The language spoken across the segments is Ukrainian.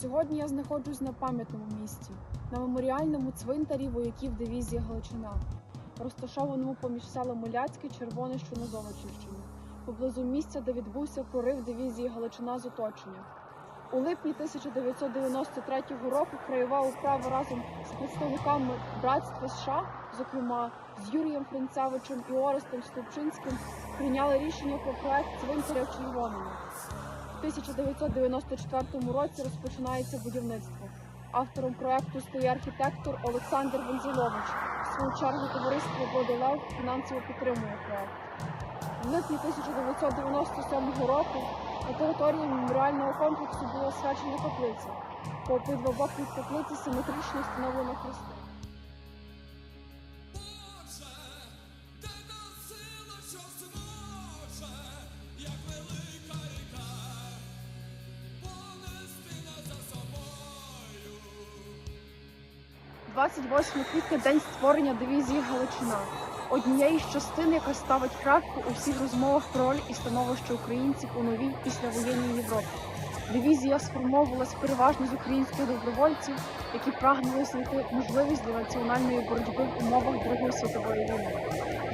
Сьогодні я знаходжусь на пам'ятному місці, на меморіальному цвинтарі вояків дивізії Галичина, розташованому поміж селами Ляцьке, Червоне, що на Золочівщині, поблизу місця, де відбувся прорив дивізії Галичина з оточення. У липні 1993 року краєва управа разом з представниками братства США, зокрема з Юрієм Фрінцевичем і Орестом Ступчинським, прийняли рішення про проект цвинтаря в Червоному. В 1994 році розпочинається будівництво. Автором проекту стає архітектор Олександр Вензелович. В свою чергу товариство Водолев фінансово підтримує проект. В липні 1997 року на території меморіального комплексу була освячена каплиця. По обидва боки каплиці симетрично встановлено хрести. 28 квітня день створення дивізії Галичина, однієї з частин, яка ставить крапку у всіх розмовах про роль і становище українців у новій післявоєнній Європі. Дивізія сформовувалась переважно з українських добровольців, які прагнули знайти можливість для національної боротьби в умовах Другої світової війни.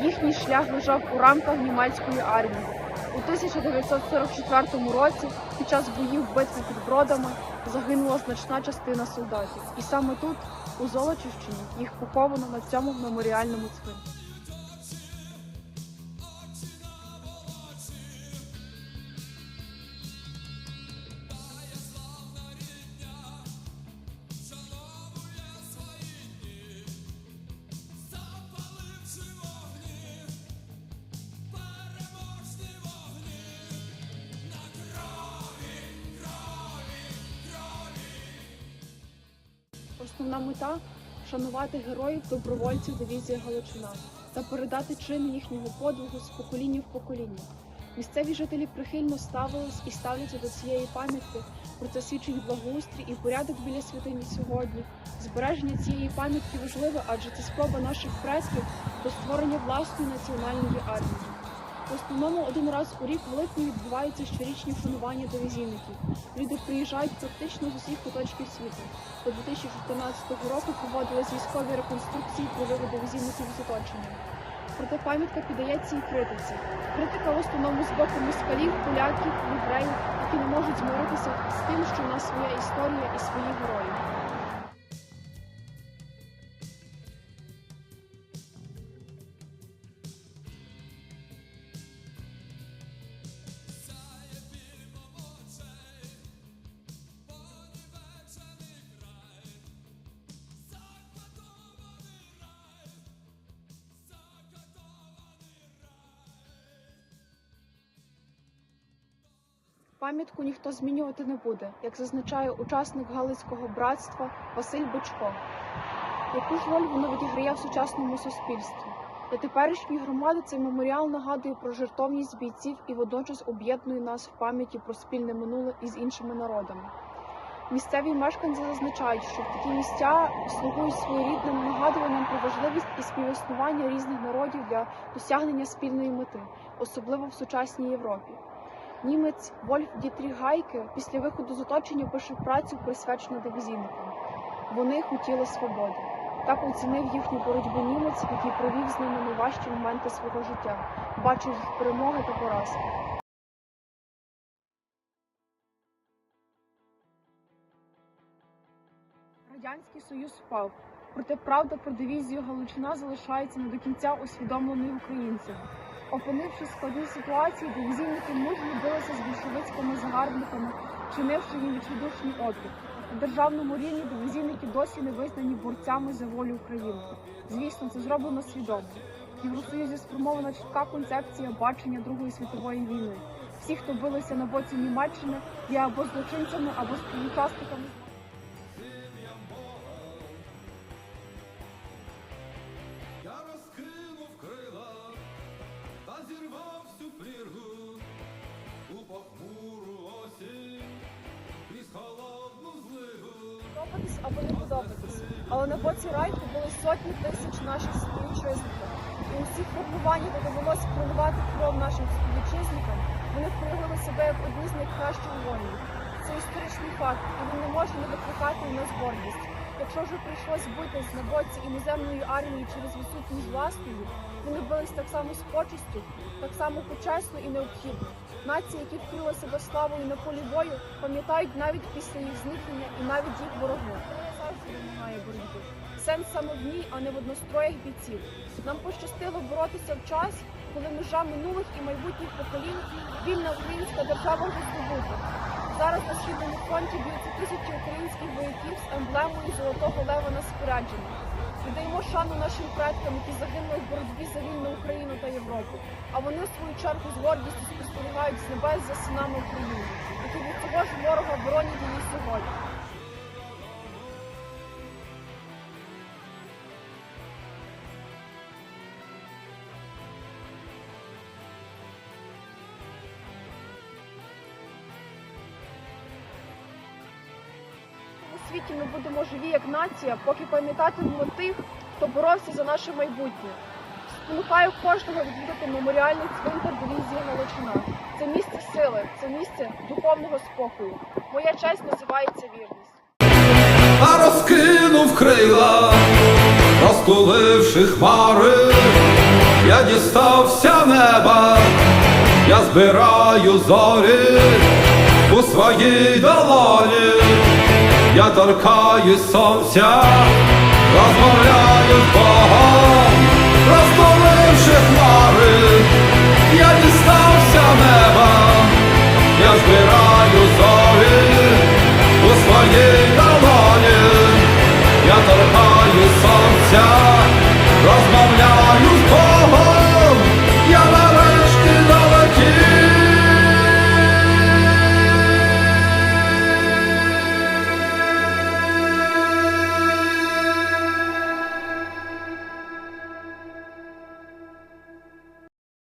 Їхній шлях лежав у рамках німецької армії. У 1944 році під час боїв битви під Бродами загинула значна частина солдатів. І саме тут, у Золочівщині, їх поховано на цьому меморіальному цвинтарі. Основна мета шанувати героїв добровольців дивізії Галичина та передати чин їхнього подвигу з покоління в покоління. Місцеві жителі прихильно ставились і ставляться до цієї пам'ятки. Про це свідчить благоустрій і порядок біля святині сьогодні. Збереження цієї пам'ятки важливе, адже це спроба наших предків до створення власної національної армії. В основному один раз у рік в липні відбуваються щорічні вшанування дивізійників. Люди приїжджають практично з усіх куточків світу. До 2014 року проводились військові реконструкції прориву дивізійників з оточення. Проте пам'ятка піддається і критиці. Критика в основному з боку москалів, поляків, євреїв, які не можуть змиритися з тим, що в нас своя історія і свої герої. Пам'ятку ніхто змінювати не буде, як зазначає учасник Галицького братства Василь Бичко. Яку ж роль воно відіграє в сучасному суспільстві? Для теперішньої громади цей меморіал нагадує про жертовність бійців і водночас об'єднує нас в пам'яті про спільне минуле із іншими народами. Місцеві мешканці зазначають, що такі місця слугують своєрідним нагадуванням про важливість і співіснування різних народів для досягнення спільної мети, особливо в сучасній Європі. Німець Вольф Дітріх Гайке після виходу з оточення пише працю, присвячену дивізійникам. Вони хотіли свободи. Так оцінив їхню боротьбу німець, який провів з ними найважчі моменти свого життя, бачив перемоги та поразки. Радянський Союз впав, проте правда про дивізію Галичина залишається не до кінця усвідомленою українцями. Опинившись в складній ситуації, дивізійники мужньо билися з більшовицькими загарбниками, чинивши їм відчайдушний опір. На державному рівні дивізійники досі не визнані борцями за волю України. Звісно, це зроблено свідомо. В Євросоюзі сформована чітка концепція бачення Другої світової війни. Всі, хто билися на боці Німеччини, є або злочинцями, або співучасниками. Подобатись або не подобатись. Але на боці райку були сотні тисяч наших співвітчизників. І у всіх формуваннях, довелося проливати кров нашим співвітчизникам, вони проявили себе як одні з найкращих воїнів. це історичний факт, і він не може не викликати у нас гордість. Якщо вже прийшлось битись на боці іноземної армії через відсутність власної, вони бились так само з почестю, так само почесно і необхідно. Нації, які вкрили себе славою на полі бою, пам'ятають навіть після їх зникнення і навіть їх ворогу. Завжди вимагає боротьби. Сенс саме в ній, а не в одностроях бійців. Нам пощастило боротися в час, коли межа минулих і майбутніх поколінь вільна українська держава вже здобута. Зараз на східному фронті б'ються тисячі українських вояків з емблемою золотого лева на спорядженні. Віддаємо шану нашим предкам, які загинули в боротьбі за вільну Україну та Європу. А вони в свою чергу з гордістю спостерігають з небес за синами України, які від цього ж ворога боронять її сьогодні. Світі ми будемо живі як нація, поки пам'ятатимемо тих, хто боровся за наше майбутнє. Спонукаю кожного відвідати меморіальний цвинтар дивізії Галичина. Це місце сили, це місце духовного спокою. Моя честь називається вірність. А розкинув крила, розтуливши хмари, я дістався неба, я збираю зорі у своїй долоні, я торкаю сонця, розмовляю з Богом, розтуливши хмари, я дістався неба, я збираю зорі у своїй